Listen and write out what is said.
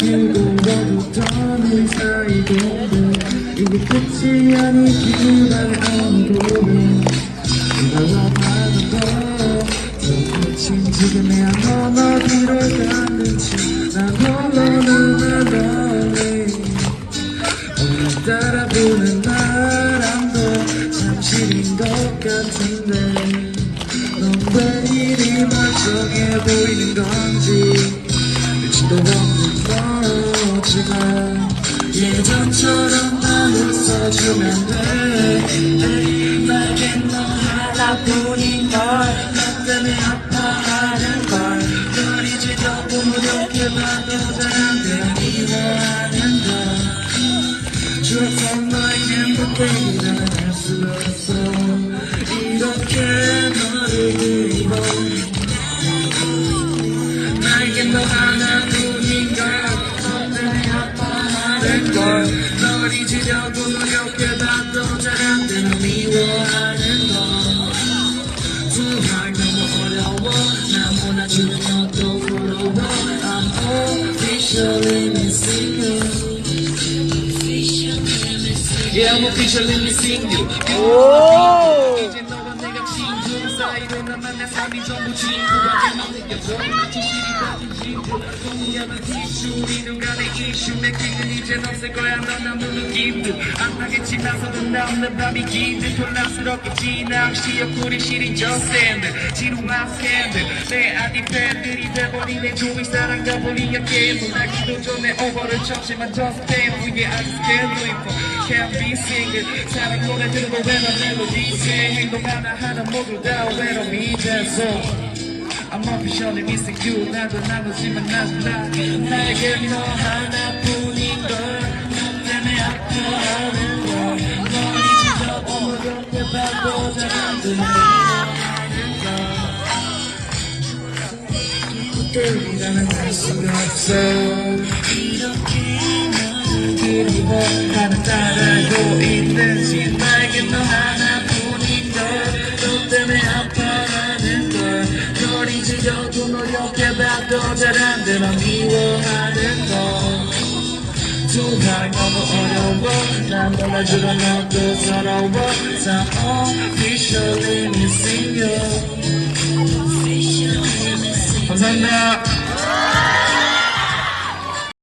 길고 떠는 사이인데 이게 끝이 아니기를 알고 올라가 거 끝인 지금이야 넌 어디로 갔는지. 난 홀로는 널리 오늘따라 부는 바람도 잠시인 것 같은데. 넌 왜 이리 멀쩡해 보이는 건지 미치도 없는 너지가 예전처럼 날 웃어주면 돼 Yeah, I'm officially missing you. 이제 너와 내가 친구 나만 내 삶이 전부 친구가 되면 느껴져 마치 실이 같은 친구 공유하는 티슈. 우리 눈간의 이슈. 내 기는 이젠 없을 거야. 넌 아무 느낌도 안 나겠지 나서도 남는 밤이 긴듯 혼란스럽게 지나 시역구리 시린 저 샌드. 지루한 샌드. 내 아디 팬들이 돼버린 내 조이 사랑과 버린 게임 나기도 전에 오버를 쳤지만 저 스탠 위에 아직 스탠드 입고 Can't be single 사랑 노래 들고 외로운 멜로디세 행동 하나 하나 모두 다 외로움이 돼서 I'm officially missing you 나도 나누지만 나도 나 나에게 너 하나뿐인 걸너 때문에 아파하는 걸널 잊으려고 노력해봐도 잘안 되는 그때이라는 알 수가 없어 이렇게 너를 그리워하는 나를 알고 있는지 나에게 너 하나뿐인 걸 너 때문에 아파하는 걸널 잊으려고 노력해봐도 잘안 되나 미워하는 걸. 두발 너무 어려워. 난 몰라주려 너도 서러워 I'm officially missing you. 감사합니다